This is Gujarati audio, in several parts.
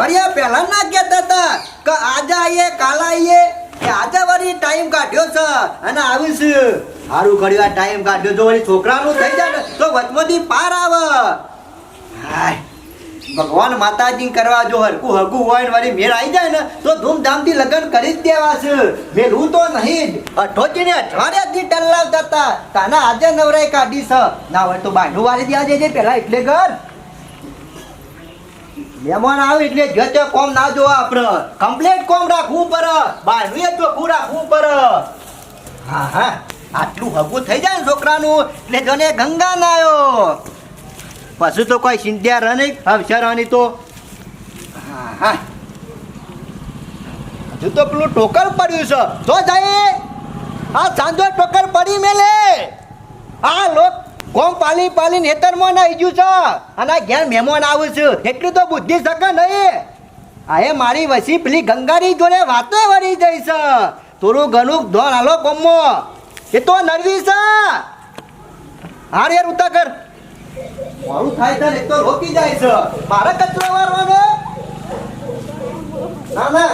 અઠવાડિયા પહેલા ના કહેતા હતા કે આજે આવીએ, કાલ આવીએ. કે આજે વળી ટાઈમ કાઢ્યો છે અને આવીશ. સારું કર્યું આ ટાઈમ કાઢ્યો. જો વળી છોકરાનું થઈ જાય ને, તો વચમાંથી પાર આવે. હાય, ભગવાન માતાજી કરવા જો હરકું હરકું હોય ને વળી મેળ આવી જાય ને, તો ધૂમધામથી લગ્ન કરી જ દેવા છે મેલું તો નહીં જ. અઠોચીને અઠવાડિયાથી ટલ્લાવતા હતા તાના આજે નવરાઈ કાઢી છે. ના હોય તો બાંધું વાળી દે આજે પેલા એટલે ઘર. મહેમાન આવે એટલે જે તે કોમ ના જોવા આપણે કમ્પ્લીટ કોમ રાખવું પડે. એ ચોખ્ખું રાખવું પડે. હા હા. આટલું હગું થઈ જાય ને છોકરાનું, એટલે જોને ગંગા ના આવ્યો પછી તો કોઈ સિંધ્યા રહે નહીં હવસરાની તો. હા હા. હજુ તો પેલું ટોકર પડ્યું છે. તો જાય. આ સાંજો ટોકર પડી મેલે. આ લોક કોમ પાલી પાલી નેતરમાં ના ગયું છે. અને ઘેર મહેમાન આવું છે. એટલું તો બુદ્ધિ શકે નહીં. આ મારી વસી પેલી ગંગારી જોડે વાતો વળી જાય છે. થોડું ઘણું ધોન હાલો કોમો એ તો નરવી છે. હાર યાર ઉતા કર. મારું થાય છે એક તો રોકી જાય છે. મારે કચરો વારવાનો. ના ના.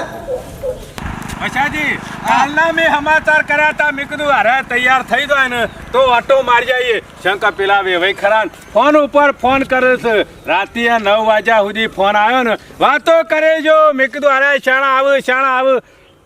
અચ્છાજી કાલના મેં સમાચાર કર્યા હતા મેં કીધું, અરે, તૈયાર થઈ જાય ને તો ઓટો મારી જઈએ શંકર પેલા વેવાઈ ખરા ને ફોન ઉપર ફોન કરે છે. રાતે નવ વાગ્યા સુધી ફોન આવ્યો ને વાતો કરે જો. મેં કીધું, અરે શાણા આવ શાણા આવ.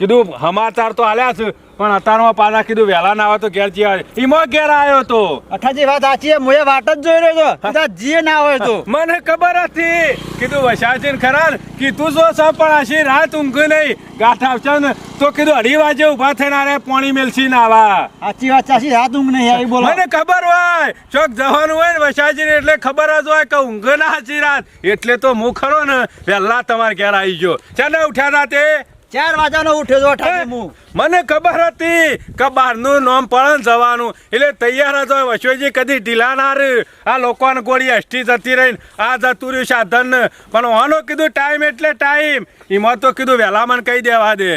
કીધું સમાચાર તો આલ્યા છે પણ અતારમાં પાછા કીધું વહેલા ના આવે તો ઘેર જી આવે ઈમો ઘેર આવ્યો તો. અઠાજી વાત સાચી મુએ વાટ જ જોઈ રહ્યો હતો જીએ ના હોય તો. મને ખબર હતી. કીધું વસાજી ખરા કીધું જો છે પણ આશી રાત ઊંઘ નહીં. ગાંઠ આવશે ને તો કીધું અઢી વાજે ઊભા થઈને આરે પાણી મેલસી ના આવા. સાચી વાત સાચી રાત ઊંઘ નહીં આવી બોલો. મને ખબર હોય ચોક જવાનું હોય ને વસાજી એટલે ખબર જ હોય કે ઊંઘ ના હાચી રાત. એટલે તો હું ખરો ને વહેલા તમારે ઘેર આવી ગયો. ચાલે ઉઠ્યા રાતે. ચાર વાજાનો ઉઠ્યો છો અઠાજી હું? મને ખબર હતી કે બહારનું નામ પડે જવાનું. એટલે તૈયાર જ હોય કદી ઢીલા ના રે આ લોકોને ગોળી અષ્ટી જતી રહીને આ જતું રહ્યું સાધન પણ ઓનો કીધું ટાઈમ એટલે ટાઈમ એમાં તો કીધું વહેલા મને કહી દેવા દે.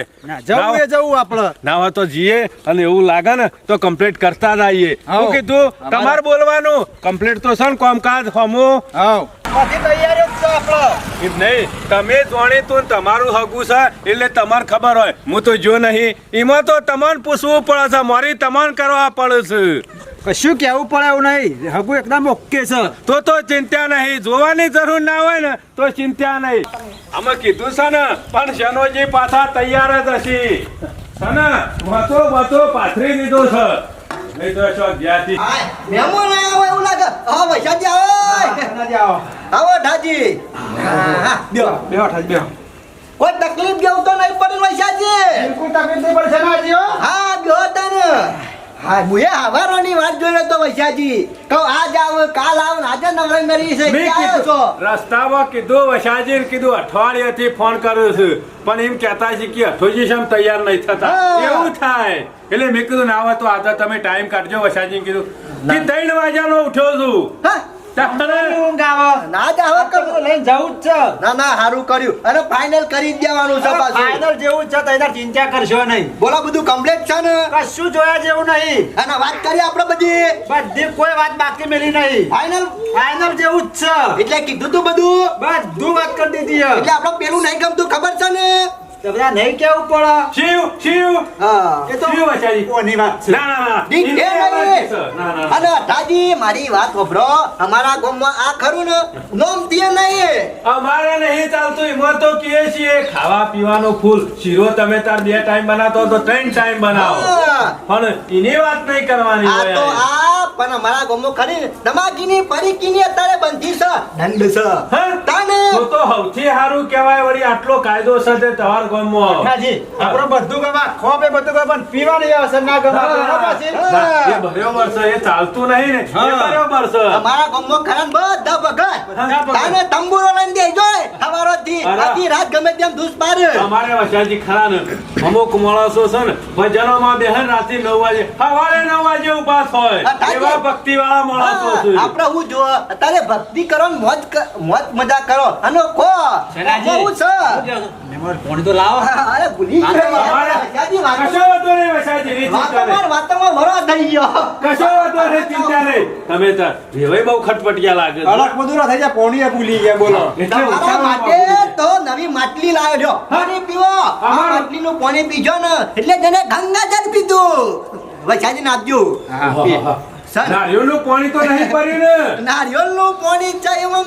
જવું જવું આપણે. ના હોય તો જઈએ અને એવું લાગે ને તો કમ્પ્લીટ કરતા જઈએ. હું કીધું તમારે બોલવાનું? કમ્પ્લીટ તો છે ને કામકાજ હમું? નહીં તમે જોણી તું તમારું હગું છે એટલે તમારે ખબર હોય. હું તો જો નહીં. એમાં તો તમને પૂછવું પડે છે મારી તમને કરવા પડે છે. કશું કહેવું પડે એવું નહીં? હગું એકદમ ઓકે છે. તો તો ચિંતા નહીં. જોવાની જરૂર ના હોય ને તો ચિંતા નહીં. અમે કીધું છે ને પણ શનોજી પાછા તૈયાર જ હશી. છે ને? વાતો વાતો પાથરી લીધો છે. નહીં તો શું જ્યાંથી મહેમાન આવ્યા હોય એવું લાગે. હા વૈશાજી આવો. આવો આવો ઢાજી હા, બ્યો. બે અઠાજી બે કોઈ તકલીફ જેવું તો નહીં પડે વૈશાજી બિલકુલ તકલીફ નહીં પડશે ના જીઓ હા બ્યો તને. હા મુએ હવારોની વાત જોઈ રહ્યો તો વૈશાજી કહું આજ આવ કાલ આવ ને આજે નવરાઈ મરી છે મેં ક્યાં છો? રસ્તામાં કીધું વૈશાજી કીધું અઠવાડિયાથી ફોન કર્યો છું. પણ એમ કહેતા છે કે અઠોજી શમ તૈયાર નહીં થતા. એવું થાય. એટલે મેં કીધું ના હોય તો આજે તમે ટાઈમ કાઢજો. વૈશાજી કીધું કે ત્રણ વાગ્યાનો ઉઠ્યો છું. હા. ના જ કરું લઈને જવું જ છે. ના ના સારું કર્યું. અને ફાઇનલ કરી દેવાનું છે પાછું. ફાઇનલ જેવું છે તૈયાર ચિંતા કરશો નહીં. બોલો બધું કમ્પ્લીટ છે ને? કશું જોયા જેવું નહીં. અને વાત કરીએ આપણે બધી. બધી કોઈ વાત બાકી મેલી નહીં. ફાઇનલ ફાઇનલ જેવું જ છે. એટલે કીધું તું બધું? બધું વાત કરી દીધી એટલે આપણે પેલું નહીં ગમતું ખબર છે ને? તો બધા નહીં કેવું પડે? શિવ શિવ! હા. એ તો શિવ વસાજી કોની વાત છે? ના ના ના ઠીક છે નહીં? છે. ના ના ના. અને અઠાજી મારી વાત સાંભળો અમારા ગામમાં આ ખરું ને નોમ દે નહીં અમારે નહીં ચાલતું એમાં તો કહીએ છીએ ખાવા પીવાનો ફૂલ. શીરો તમે તાર બે ટાઈમ બનાવતો તો ત્રણ ટાઈમ બનાવો. પણ એની વાત નહીં કરવાની આ તો આ. આ પણ અમારા ગામમાં ખરી ને ધમાકીની પરીકીની અત્યારે બંધી છે દંડ છે. તાને? તો તો સૌથી સારું કહેવાય વળી આટલો કાયદો છે તે તમારા ગામમાં હાજી આપણો બધું ગમા ખોપે બધું ગમા પણ પીવાની અસર ના ગમા. પછી? એ ભર્યો વર્ષ એ ચાલતું નહીં ને. એ ભર્યો વર્ષ છે. અમારા ગામમાં ખરા બધા બગડ તાને તંબુરો લઈને દેજો થી અરે. આખી રાત ગમે તેમ ધૂસ પાર અમારે વસાજી ખરાન અમુક માણસો છે ને ભજનોમાં બેહન રાતે 9 વાગે. સવારે 9 વાગે ઉપાસ હોય. એવા છે. ભક્તિ વાળા માણસો છે. આપણે હું જો અત્યારે ભક્તિ કરો મોજ મોજ મજા કરો. અને કો. હું છે? કોણ તો લાવો. અરે ભૂલી ગયો અમારે વાતો- નહીં વસાજી ની ચિંતા નહીં. વાતોમાં વાતોમાં થઈ ગયો. કશો વાંધો નહીં ચિંતા નહીં. તમે તો રેવાય બહુ ખટપટિયા લાગે છે. અલગ થઈ જાય પોણી ભૂલી ગયા બોલો. તમારા માટે તો નવી માટલી લાવ્યો પાણી પીવો. આ માટલીનું પાણી પીજો ને એટલે તેને ગંગા જળ પીધું વૈશાજી નાખજો. નારિયેળનું પાણી તો નહીં પડ્યું ને. નારિયેળનું પાણી છે એમ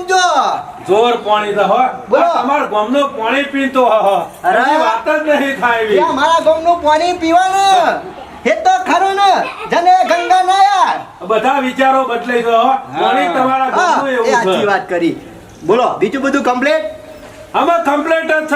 જોર પાણી તો હો. બોલો. તમાર ગામનું પાણી પીતો હો. અરે. વાત જ નહીં થાય એવી. અમારા ગામનું પાણી પીવાનું. એ તો ખરું ને. જને ગંગા નાયા. બધા વિચારો બદલાઈ ગયો પાણી તમારા ગામનું એવું સાચી છે. વાત કરી. બોલો બીજું બધું કમ્પ્લીટ આમાં કમ્પ્લેટ જ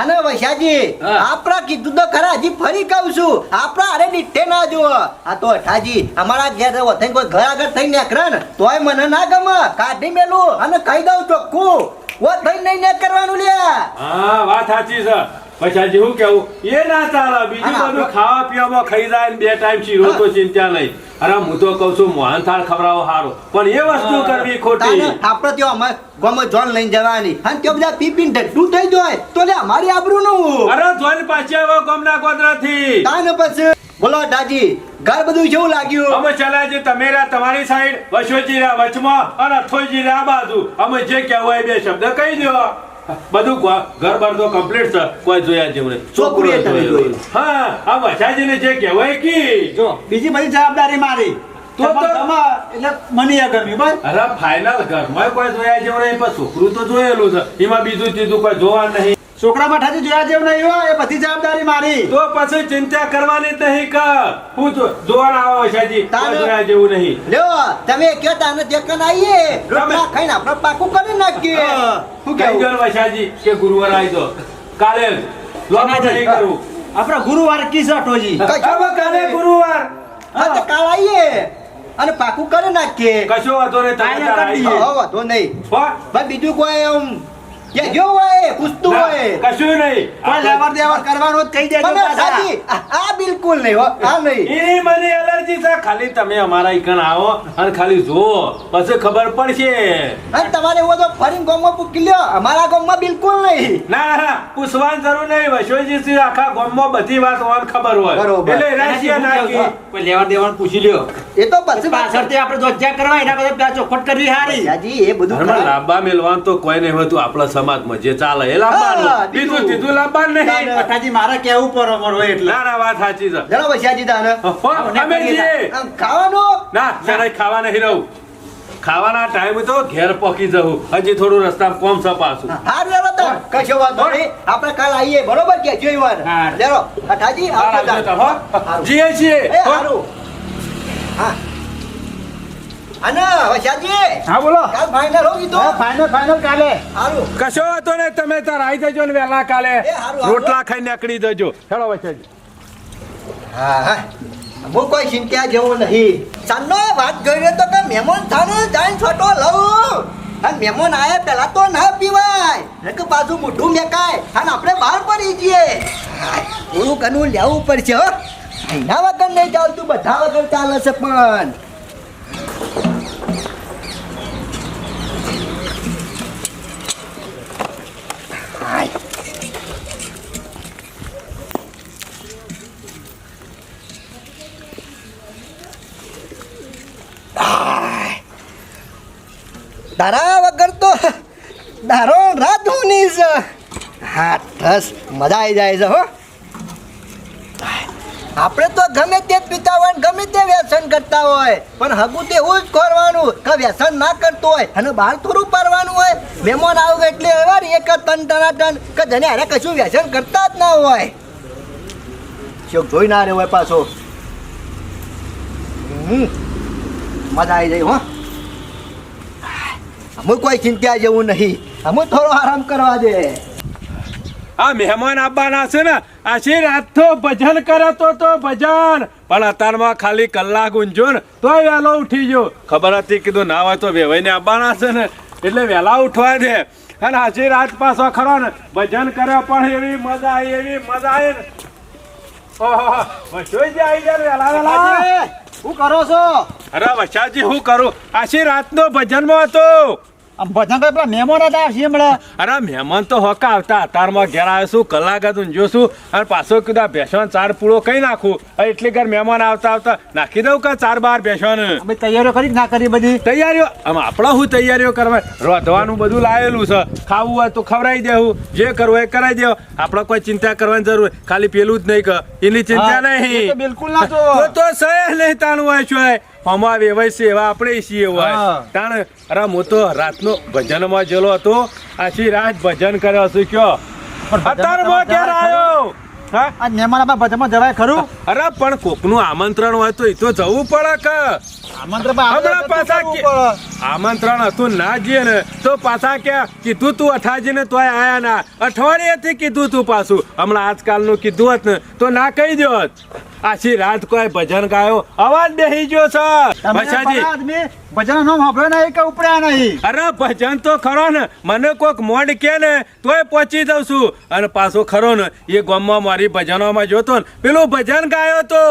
અને વૈશાજી આપણા કીધું તો ખરા હજી ફરી કહું છું આપણા અરે દીઠે ના જુઓ. આ તો અઠાજી અમારા ઘેર વતન કોઈ ઘર આગળ થઈને નેકરે ને તોય મને ના ગમે. કાઢી મેલું અને કહી દઉં ચોખ્ખું. ઓ થઈ નહીં ને કરવાનું લ્યા. હા વાત સાચી છે. પછી હજી કેવું એ ના ચાલે બીજું બધું ખાવા પીવામાં ખાઈ જાય ને બે ટાઈમ શીરો તો ચિંતા નહીં અરે હું તો કઉ છું મોહન થાળ ખવડાવો સારું પણ એ વસ્તુ કરવી ખોટી. આપડે ત્યાં અમાર ગામમાં જોન લઈને જવાની. અને તે બધા પી પીને થઈ જાય. તો લે અમારી આબરૂ નું. અરે જોન પાછી આવ્યો ગમના ગોદરાથી. તાને પછી બોલો દાજી ઘર બધું જેવું લાગ્યું? અમે ચલા જે તમે રહ્યા તમારી સાઈડ. વશોજી રહ્યા વચમાં અને અથોજી રહ્યા આ બાજુ. અમે જે કહેવાય એ બે શબ્દ કહી દો બધું ઘર બાર તો કમ્પ્લીટ છે. કોઈ જોયા જેવું નહીં છોકરીએ તમે જોયું. હા આ વછાજીને જે કહેવાય કે જો બીજી બધી જવાબદારી મારી. તો તો- એટલે મને એ ગમ્યું બસ. અરે ફાઇનલ ઘરમાં કોઈ જોયા જેવું નહીં પણ છોકરું તો જોયેલું છે. એમાં બીજું ચીજું કોઈ જોવા નહીં. છોકરા માઠાથી જોયા જેવું નહીં હોય એ બધી જવાબદારી મારી. તો પછી ચિંતા કરવાની નહીં કે. હું જો- જોવા આવો તારે- જોયા જેવું નહીં. લ્યો તમે કયો તાને દેખન આવીએ રોટલા ખાઈને આપણે પાકું કરી નાખીએ. શું કઈ કેવું ગયો કે ગુરુવાર આવી દો કાલે જ. લોકડાઉન નહીં કરવું આપણે ગુરુવાર કી છે અટોજી? કશો કાલે ગુરુવાર. હા તો કાલ આવીએ અને પાકું કરી નાખીએ. કશો વાંધો નહીં તમે કરી વાંધો નહીં? ભાઈ બીજું કોઈ એમ કે જો હોય પૂછતું હોય. કશું નહીં. કોઈ લેવડ દેવડ કરવાનું તો કહી દેજો. સાચી આ બિલકુલ નહીં હો આ નહીં. એની મને એલર્જી છે. ખાલી તમે અમારા ઈકણ આવો અને ખાલી જુઓ. પછી ખબર પડશે. અને તમારે એવો તો ફરીને ગામમાં પૂકી લ્યો. અમારા ગામમાં બિલકુલ નહીં. ના ના પૂછવાની જરૂર નહીં. વૈશ્વજી શ્રી આખા ગામમાં બધી વાત ઓન ખબર હોય. એટલે રાશિયા શું ના કેવું કોઈ લેવડ દેવડ પૂછી લ્યો. એ તો પછી પાછળથી આપણે જોજ્યા કરવા એના બધા પેલા ચોખવટ કરવી હારી. હાજી એ બધું લાંબા મેલવાનું તો કોઈ નહીં હોતું આપણા સમાજમાં જે ચાલે એ લાંબાનું. બીજું. સીધું લાંબાન નહીં. અઠાજી મારે કેવું પર અમર હોય એટલે. ના ના વાત સાચી છે. જરા વૈશાજી તાને અમે ખાવાનું? ના જરાય ખાવા નહીં રહું. ખાવાના ટાઈમ તો ઘેર પકી જવું. હજી થોડું રસ્તા કોમ સપાસું. હાર લેવો તો. કશો વાંધો નહીં. આપણે કાલ આવીએ બરોબર કે જોઈ વાર હા. લેરો અઠાજી આવજો હો. જીએ છીએ. હારું. હા. અને વૈશાજી હા બોલો. કાલ ફાઇનલ હો કીધું. ફાઇનલ ફાઇનલ કાલે. હારું કશો વાંધો ને તમે તાર આવી જજો ને વહેલા કાલે. રોટલા ખાઈ નીકળી જજો. હેલો વસાજી હા હા. હું કોઈ ચિંતા જેવું નહીં. સાંજનો વાત કરી તો કે મહેમાન થાને જાઈને છોટો લઉં. અને મહેમાન આયા પેલા તો ના પીવાય. નકર પાછું મોઢું મેકાય અને આપણે બહાર પડી જઈએ. થોડું કનું લેવું પડશે હો. એના વગર નહીં ચાલતું બધા વગર ચાલે છે પણ. તારા વગર તો દારો રાધુની છે હા બસ મજા આવી જાય છે હો. આપણે તો ગમે તે પીતા હોય ગમે તે વ્યસન કરતા હોય, પણ હગું તે એવું જ કરવાનું કે વ્યસન ના કરતું હોય, અને બહાર થોડું પાડવાનું હોય. મહેમાન આવું એટલે એવા રે એક તન ટના ટન કે જેને અરે કશું વ્યસન કરતા જ ના હોય. શું જોઈ ના રહ્યો હોય પાછો. હમ, મજા આવી જાય હો. અમુક કોઈ ચિંતા જેવું નહીં. અમે થોડો આરામ કરવા દે. આ મહેમાન આવવાના છે ને આશી રાત તો ભજન કરતો તો તો ભજન. પણ અત્યારમાં ખાલી કલાક ઊંઝો ને, તોય વહેલો ઉઠી ગયો. ખબર હતી કીધું, ના હોય તો વેવાઈને આવવાના છે ને, એટલે વહેલા ઉઠવા દે. અને આશી રાત પાછો ખરો ને, ભજન કરે પણ એવી મજા આવી એવી મજા આવી શું કરો છો? અરે વસાજી હું કરું? આશી રાતનો ભજનમાં હતો. ભજન કરે પેલા મહેમાન હતા શીમડા અરે મહેમાન તો હોકા આવતા. અતારમાં ઘેર આવ્યો કલાક હતું જોશું અને પાછો કીધા ભેસવાનો ચાર પૂળો કઈ નાખું? એટલે ઘર મહેમાન આવતા આવતા નાખી દઉં કે ચાર બાર ભેસવાને અમે તૈયારીઓ કરી ના કરી બધી. તૈયારીઓ? આમ આપણા હું તૈયારીઓ કરવા? રોધવાનું બધું લાવેલું છે. ખાવું હોય તો ખવડાવી દેવું જે કરવું એ કરાવી દેવું આપણે કોઈ ચિંતા કરવાની જરૂર ખાલી પેલું જ નહીં કે એની ચિંતા નહીં. બિલકુલ ના તો સહે નહીં તાનું હોય છો હમા વેવાય છે એવા આપણે છીએ હોય. તાણ અરે હું તો રાતનો ભજનમાં જેલો હતો. આછી રાત ભજન કર્યો છું કયો? અત્યારમાં ક્યારે આવ્યો? હા? ભજનમાં જવાય ખરું? અરે પણ કોકનું આમંત્રણ હોય તો એ તો જવું પડે કે. હમણાં પાછા કે- આમંત્રણ હતું ના જઈએ ને તો પાછા કે કીધું તું અઠાજી ને તોય આયા ના. અઠવાડિયેથી કીધું તું પાછું. હમણાં આજકાલનું કીધું હોત ને તો ના કહી દો આછી રાત કોઈ ભજન ગાયો. અવાજ બેહી ગયો છે. તમે ભજન નો સાંભળ્યો નહીં કે ઉપડ્યા નહીં? અરે ભજન તો ખરો ને. મને કોક મોડ કે ને તોય પહોંચી દઉં છું. અને પાછો ખરો ને એ ગામમાં મારી ભજનોમાં જોતો ને પેલું ભજન ગાયો તો.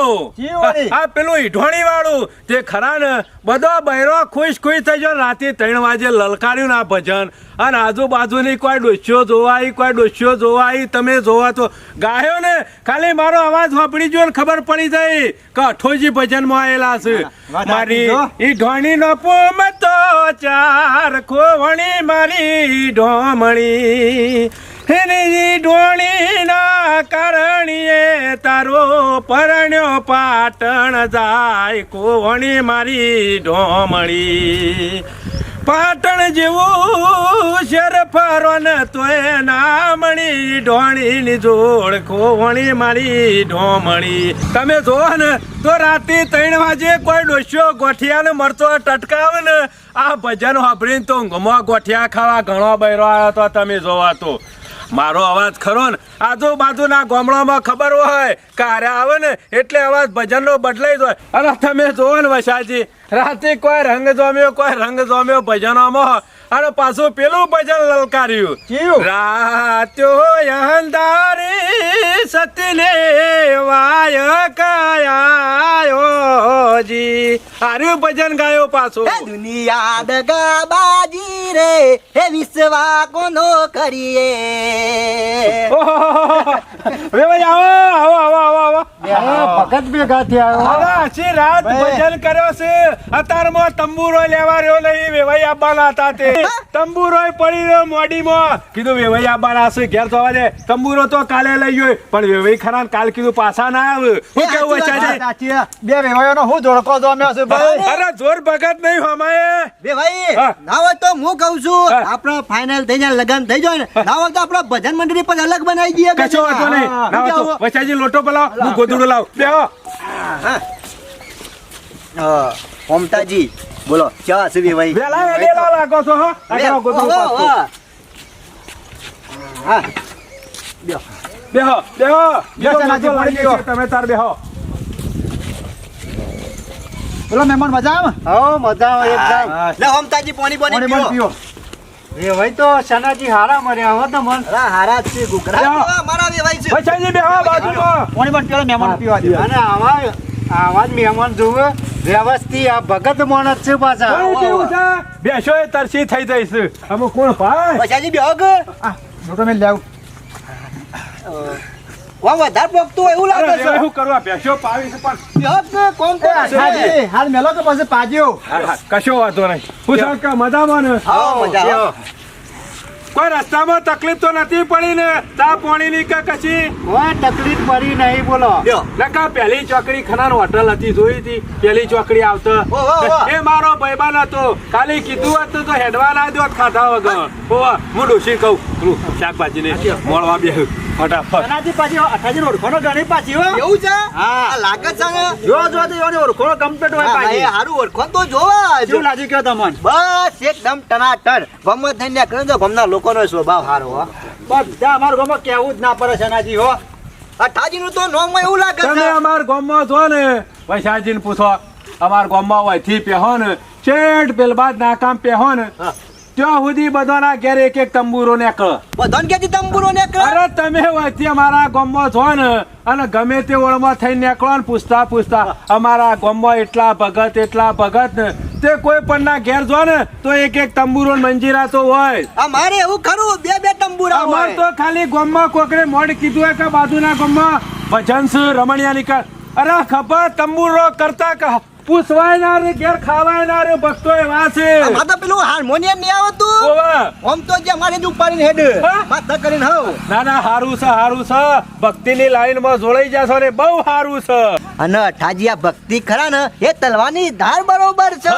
આ પેલું ઈઢોણી વાળું તે ખરા ને બધો બૈરો ખુશ ખુશ થઈ ગયો રાતે ત્રણ વાગે લલકાર્યું ના ભજન. અને આજુબાજુની કોઈ ડોસ્યો જોવાઈ કોઈ ડોસ્યો જોવાઈ તમે જોવા તો ગાયો ને ખાલી મારો અવાજ સાંભળી જો ને ખબર પડી જાય કે અઠોજી ભજનમાં આવેલા છે. મારી ઈ ઢોણી નો પોમતો ચાર ખોવણી મારી ઢોમણી. ઢોણી ના તારો પરણ્યો પાટણ જાય કોવણી મારી ઢોમણી પાટણ જેવું શેર ફરો ને તોય નામણી ઢોણીની જોડ ખોવણી મારી ઢોમણી તમે જોવો ને તો રાતે ત્રણ વાગે કોઈ ડોસ્યો ગોઠિયાને મરતો ટટકાવ ને આ ભજન સાંભળીને તો ઊંઘમાં ગોઠિયા ખાવા ઘણો બૈરો આવ્યો તો તમે જોવા તો. મારો અવાજ ખરો ને? આજુબાજુના ગામડામાં ખબર હોય કે હારે આવે ને, એટલે અવાજ ભજનનો બદલાઈ જાય. અરે તમે જોવો ને વસાજી રાતે કોઈ રંગ જોમ્યો કોઈ રંગ જોમ્યો ભજનોમાં. અને પાછું પેલું ભજન લલકાર્યું. કેવું? રાત્યો અંધારી સતને વાય કયાયો જી. આર્યું ભજન ગાયો પાછું. દુનિયા દગા બાજી રે હે વિશ્વા કોનો કરીએ. હવે ભાઈ આવો આવો આવો આવો ભગત ભેગા થયા રાત. ભજન કર્યો છે. અત્યારમાં તંબુરો લેવા રહ્યો નહીં વેવાઈ આવવાના હતા તે. તંબુરો પડી રહ્યો મોડીમાં કીધું વેવાઈ આવવાના હશે ઘેર જવા દે તંબુરો તો કાલે લઈ ગયો પણ વેવાઈ ખરા કાલ કીધું પાછા ના આવે. હું કેવું છે. બે વેવાઈઓનો હું ધોળકો જોમ્યો છે ભાઈ. અરે જોર ભગત નહીં હમાયે બે ભાઈ હા. ના હોય તો હું કહું છું. આપણો ફાઇનલ થઈ જાય લગન થઈ જાય ને ના હોય તો આપણો ભજન મંડળી પણ અલગ બનાવી દઈએ કશો વાતો નહીં. ના. વચાજી લોટો પલાવ હું ગોદડું લાવ. બે હા, મમતાજી બોલો ચા છે બે ભાઈ? વેલા વેડેલા લાગો છો હો? આ બે- કરો ગોદડું ઓહો, પાછું. ઓહો. હા. બેહો બેહો. બેસો, બીજો નાજી, લાગી પાણી તમે તાર બેહો. બોલો મહેમાન મજા આવે? હો મજા આવે એકદમ. લે ઓમતાજી પાણી પાણી પીઓ. એ ભાઈ તો સનાજી હારા મર્યા હો તો મન અરે હારા જ છે ઘૂઘરા મારા તો ભાઈ છે. ભાઈ વચાજી બેહો બાજુમાં. પાણી પણ પેલા મહેમાન પીવા દે. અને આવા આવા જ મહેમાન જોવે. વ્યવસ્થિત આ ભગત માણસ છે પાછા. બેસો એ તરસી થઈ જઈશ. અમે કોણ? ભાઈ. પછાજી બેહો કે? આ જોતો લેવ કોમ વધારે પોકતું એવું લાગે છે. શું કરવા? બેસો પાવી પણ બેહો કે? કોમ તો છે. હાલ મેલો તો પાસે પાજ્યો કશો વાંધો નહીં. પૂછો કે મજામાં ને? હા મજા. કોઈ રસ્તામાં તકલીફ તો નથી પડી ને ચા પાણીની કે કશી? કોઈ તકલીફ પડી નહીં બોલો. લ્યો. નકા પહેલી ચોકડી ખનાર હોટલ હતી જોઈ હતી. પહેલી ચોકડી આવતો. એ મારો ભાઈબાન હતો. ખાલી કીધું હતું તો હેડવા ના દો ખાધા વગર. હું ડોસી કહું. શાકભાજી ને મળવા બે ફટાફટ. સનાજી પાછી અઠાજી ઓળખોનો ગણી પાછી હો. એવું છે? હા. લાગે છે ને? જો જો તો એની ઓળખોનો કમ્પ્લીટ હોય પાછી. હારું ઓળખો તો જોવા શું તમને? બસ એકદમ ટનાટન. ગમત થઈને નીકળે તો ગમના લોકોનો સ્વભાવ સારો હો. બધા અમારા ગામમાં કેવું જ ના પડે સનાજી હો. આ ઠાજીનું તો નોમ એવું લાગે તમે છે. અમાર ગામમાં જો ને પૈસાજીને પૂછો અમાર ગામમાં હોયથી પહેો ને ચેટ પેલબાદ નાકામ પહેો ને. ત્યાં સુધી બધાના ઘેર એક એક તંબુરો નીકળ. બધાને ક્યાંથી તંબુરો ને અરે તમે વચ્ચે અમારા ગામમાં છો ને અને ગમે તે ઓળમાં થઈ નીકળો ને પૂછતા પૂછતા અમારા ગામમાં એટલા ભગત એટલા ભગત ને તે કોઈ પણ ના ઘેર જો ને તો એક એક તંબુરો મંજીરા તો હોય. અમારે એવું ખરું બે બે તંબુરા અમાર તો ખાલી ગામમાં કોકરે મોડ કીધું હોય કે બાજુના ગામમાં ભજન રમણિયા નીકળ. અરે ખબર તંબુરો કરતા ક- પૂછવાય ના રે ઘેર ખાવાય ના રે ભક્તો એવા છે. આ તો પેલું હાર્મોનિયમ નહીં આવતું? ઓવે. આમ તો જે મારી ઉપાડીને હેડ? માથા કરીને હવ. ના ના હારું છે હારું છે. ભક્તિની લાઈનમાં જોડાઈ જશો ને બહુ હારું છે. અને અઠાજી આ ભક્તિ ખરા ને એ તલવાની ધાર બરોબર છે.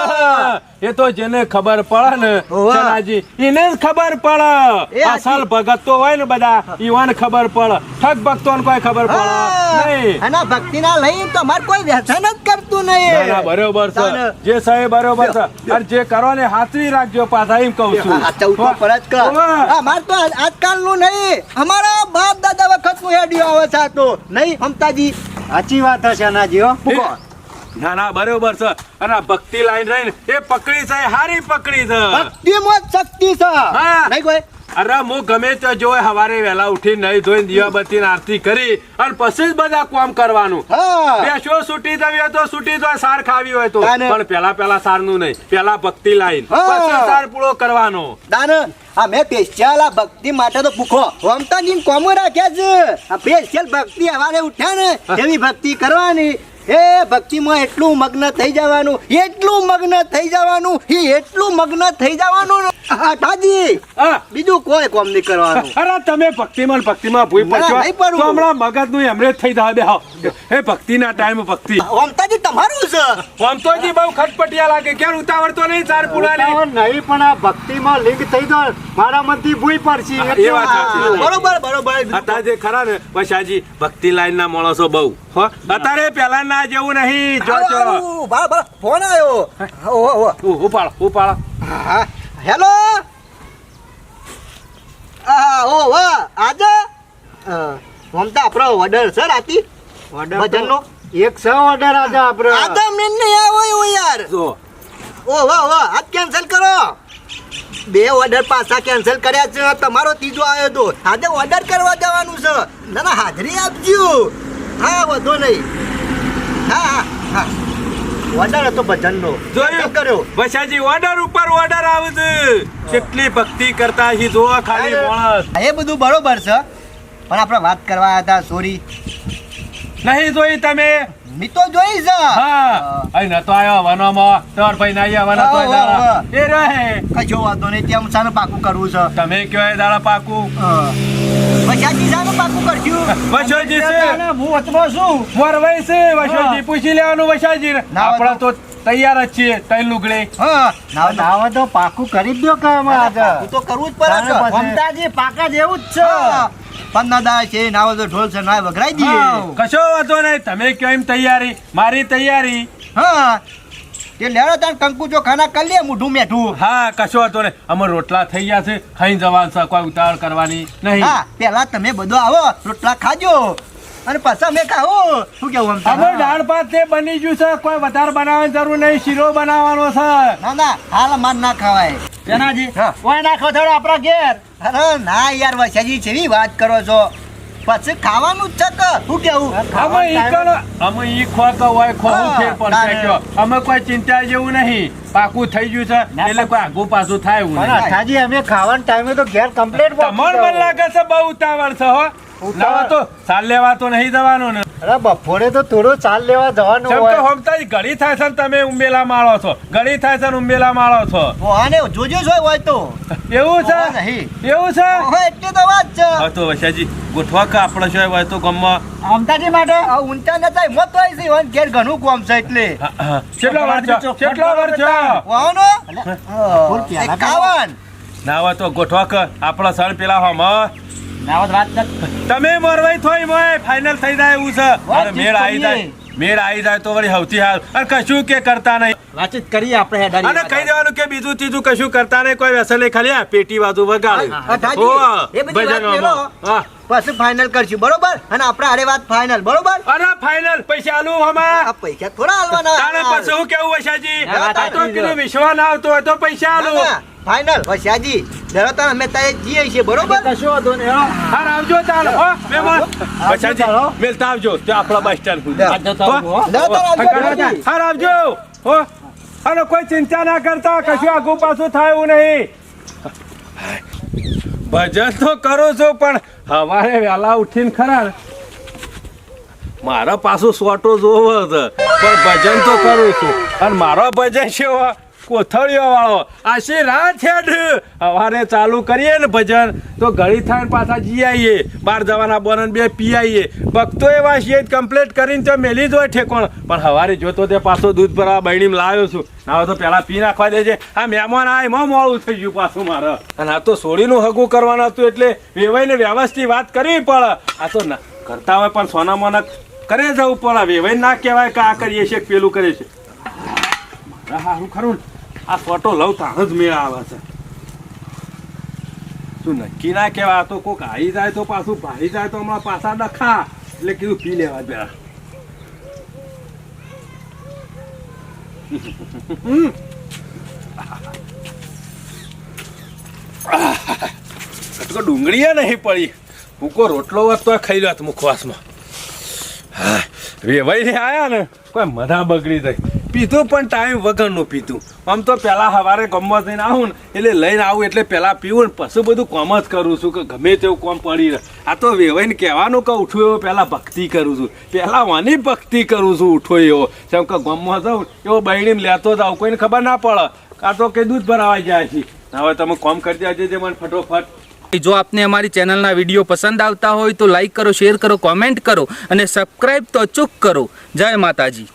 એ તો જેને ખબર પડે ને. ચલાજી એને જ ખબર પડે. અસલ ભગત તો હોય ને બધા ઈવાન ખબર પડે. ઠગ ભક્તો કોઈ ખબર પડે. નહીં. અને ભક્તિ ના લઈ તો માર કોઈ વ્યસન જ કરતું નહીં. ના, બરોબર છે. જે સાહેબ બરોબર છે. અને જે કરો ને હાથવી રાખજો પાછા એમ કહું છું. ચૌથો પર જ કર. અમાર તો આજકાલનું નહીં. અમારા બાપ દાદા વખતનું હેડિયો આવે છે તો. નહીં મમતાજી? સાચી વાત હશે નાજી હો. ના ના બરોબર છે. અને ભક્તિ લાઈન રહીને એ પકડી છે હારી પકડી છે. ભક્તિમાં જ શક્તિ છે. હા. નહીં કોઈ? અરે હું ગમે તે જોઈ હવારે વહેલા ઉઠી નહીં ધોઈને દીવાબત્તી આરતી કરી અને પછી જ બધા કામ કરવાનું. બેસો છૂટી જવી હોય તો છૂટી તો સાર ખાવી હોય તો. પણ પેલા પેલા સારનું નહીં. પેલા ભક્તિ લાઈન. પછી સાર પૂરો કરવાનો. દાન આ મેં પેશિયલ ભક્તિ માટે તો પૂખો મમતાજી કોમો રાખ્યા છે. આ પેશિયલ ભક્તિ હવારે ઉઠ્યા ને એવી ભક્તિ કરવાની. એ ભક્તિમાં એટલું મગ્ન થઈ જવાનું, એટલું મગ્ન થઈ જવાનું એ એટલું મગ્ન થઈ જવાનું હા. બીજું કોઈ કોમ નહીં કરવાનું. અરે તમે ભક્તિમાં ભક્તિમાં ભૂઈ પડશો તો હમણાં મગજ એમરેજ થઈ જાય બેહો. એ ભક્તિના ટાઈમ ભક્તિ. મમતાજી તમારું છે. આમ બહુ ખટપટિયા લાગે. ક્યારે ઉતાવળ નહીં સાર પૂરાની નહીં પણ આ ભક્તિમાં લિંક થઈ ગયો મારા મનથી ભૂઈ પડશે. એ વાત બરોબર બરોબર. અત્યારે જે ખરા ને ભક્તિ લાઈન ના માણસો બહુ. હો અત્યારે પેલા ના જેવું નહીં. જો ફોન આવ્યો. ઉપાડો ઉપાડો. હા, હેલો? હા ઓ વાહ આજે મમતા આપણો ઓર્ડર છે રાતી. ઓર્ડર ભજનનો? એક સો ઓર્ડર આજે આપણે આજે મેન નહીં આવ્યો યાર. જો. ઓ વાહ વાહ આજ કેન્સલ કરો. બે ઓર્ડર પાછા કેન્સલ કર્યા છે તમારો ત્રીજો આવ્યો તો. આજે ઓર્ડર કરવા જવાનું છે. ના ના હાજરી આપજો. હા વધુ નહીં. હા હા. ઓર્ડર હતો ભજનનો. જોયું? કર્યો? વસાજી ઓર્ડર ઉપર ઓર્ડર આવશે. કેટલી ભક્તિ કરતા હી જોવા ખાલી માણસ. એ બધું બરોબર છે. પણ આપણે વાત કરવા હતા સોરી નહીં જોઈ તમે. મી તો જોઈ છે. હા. અહીં નતો આવ્યો વનોમાં તોર ભાઈ ના આવ્યા વનો તોય હા, હા, દાડા. એ રહે. કશો વાંધો નહીં ત્યાં સાનું પાકું કરવું છે. તમે કયો એ દાડા પાકું? પાકું કરશું? વશોજી છે. હું વચમાં છું. મોરવાઈ છે. વશોજી પૂછી લેવાનું વશાજી ના તો તૈયાર જ છીએ તૈન લુગડે. હા ના ના. તો પાકું કરી દો કે અમે તો કરવું જ પડે છે. મમતાજી પાકા જેવું જ છે. પંદર દાડા છે ના તો ઢોલ છે ના વઘરાઈ દઈએ. કશો વાંધો નહીં તમે કેમ તૈયારી? મારી તૈયારી. હા તે લેડો તાર કંકુ ચોખાના કરી લે મોઢું મેઠું હા કશો હતો ને અમે રોટલા થઈ ગયા છે. ખાઈ જવાનું છે કોઈ ઉતાવળ કરવાની નહીં. હા પેલા તમે બધો આવો રોટલા ખાજો. અને પછી અમે ખાવું શું કેવું અમે આમ દાળ ભાત તે બની ગયું છે કોઈ વધારે બનાવવાની જરૂર નહીં. શીરો બનાવવાનો છે. ના ના હાલ માન ના ખવાય. જનાજી. ઓય નાખો થોડો આપણા ઘેર. અરે ના યાર વસાજી છે વાત કરો છો. પછી ખાવાનું જ છે કે? કેવું? અમે ઈ કરો. અમે ઈ ખો તો હોય ખો હું ફેર પડશે. કયો? અમે કોઈ ચિંતા જેવું નહીં. પાકું થઈ ગયું છે એટલે કોઈ આગું પાછું થાય એવું નહીં. અઠાજી અમે ખાવાના ટાઈમે તો ઘેર કમ્પ્લેટ તમાર મને લાગે છે બહુ ઉતાવળ છે હો. ના તો સાલ લેવા તો નહીં જવાનું ને. અરે બપોરે તો થોડો ચાલ લેવા જવાનું જેમ કે હોય. હોમતા જ ઘડી થાય છે ને તમે ઉંબેલા માળો છો. ઘડી થાય છે ને ઉંબેલા માળો છો. વાને જોજો છો હોય તો. એવું છે? એવું છે? એટલી તો વાત છે. હા તો વૈશાજી ગોઠવા કે આપણે શું હોય તો ગમમાં મમતાજી માટે આ ઊંચા ન થાય મત હોય છે વન ઘેર ઘણું કોમ છે એટલે. કેટલા વાર થયો? કેટલા વાર થયો? વાહનો? કાવન. ના હોય તો ગોઠવા કે આપણા સણ પેલા હોમાં નાવત વાત નથી. તમે મોરવાઈ થોય મોય ફાઇનલ થઈ જાય એવું છે. અને મેળ આવી જાય મેળ આવી જાય તો વળી સૌથી હાલ અને કશું કે કરતા નહીં. વાતચીત કરીએ આપણે હેડાની અને કહી દેવાનું કે બીજું ત્રીજું કશું કરતા નહીં કોઈ વ્યસન નહીં ખાલી આ પેટી બાજુ વગાડે. પછી ફાઇનલ કરશું બરોબર? અને આપણે આરે વાત ફાઇનલ બરોબર? અરે ફાઇનલ પૈસા આલું હમા પૈસા થોડા આલવાના. તારે પછી હું કેવું વૈશાજી? તો વિશ્વાસ ના આવતો હોય તો પૈસા આલુ. ફાઇનલ વસ્યાજી ધરો તને અમે ત્યાં જઈએ છીએ બરોબર? કશો વાંધો ને. હાર આવજો તાર હો મહેમાન. ચાલો. બચાજી મેલતા આવજો તો આપણા બસ સ્ટેન્ડ સુધી. આવજો, હા, હાર આવજો હો. અને કોઈ ચિંતા ના કરતા કશું આગુ પાછું થાય એવું નહીં. ભજન તો કરું છું પણ હવારે વહેલા ઉઠીને ખરા. મારા પાછું સોટો જોવો હતો પણ ભજન તો કરું છું. અને મારો ભજન છે કોથળીઓ વાળો આશી રાત હેડ સવારે ચાલુ કરીએ ને ભજન, તો ઘડી થાય પાછા જી આવીએ બહાર જવાના બોનન બે પી આવીએ ભક્તો એવા છીએ કમ્પ્લીટ કરીને તો મેલી જ હોય ઠેકોણ. પણ સવારે જોતો તે પાછો દૂધ ભરવા બહેણીમાં લાવ્યો છું. ના તો પહેલાં પી નાખવા દેજે. આ મહેમાન આ એમાં મોડું થઈ ગયું પાછું મારે. અને આ તો સોડીનું હગું કરવાનું હતું એટલે વેવાઈને વ્યવસ્થિત વાત કરવી પડે. આ તો ના કરતા હોય પણ સોના મોના કરે જવું પડે. વેવાઈ ના કહેવાય કે આ કરીએ છીએ પેલું કરીએ છીએ. મારા હારું ખરું આ ફોટો લઉં ત્યાં જ મેળ આવે છે. શું નક્કી ના આ તો કોક આવી જાય તો પાછું ભાઈ જાય તો હમણાં પાછા ડખા એટલે કીધું પી લેવા પેલા કટકો ડુંગળી નહીં પડી. ભૂકો રોટલો હોત તો ખાઈ લો મુખવાસમાં. હા, વેવાઈને આયા ને, કોઈ મધા બગડી થઈ પીધું પણ ટાઈમ વગરનું પીધું. આમ તો પહેલાં સવારે ગમવા જઈને આવું ને, એટલે લઈને આવું એટલે પહેલાં પીવું ને પછી બધું કોમ જ કરું છું કે ગમે તેવું કોમ પડી રહે. આ તો વેવાઈને કહેવાનું કે ઉઠું એવો પહેલાં ભક્તિ કરું છું. પહેલાં વાની ભક્તિ કરું છું, ઉઠો એવો. જેમ કે ગમવા જાઉં એવો બહેણીને લેતો જાઉં, કોઈને ખબર ના પડે. કાં તો કે દૂધ ભરાવા જાય છે. હવે તમે કોમ કરી દેજે જે મને ફટોફટ. જો આપને અમારી ચેનલના વીડિયો પસંદ આવતા હોય તો લાઈક કરો શેર કરો કોમેન્ટ કરો અને સબસ્ક્રાઈબ તો અચૂક કરો. જય માતાજી.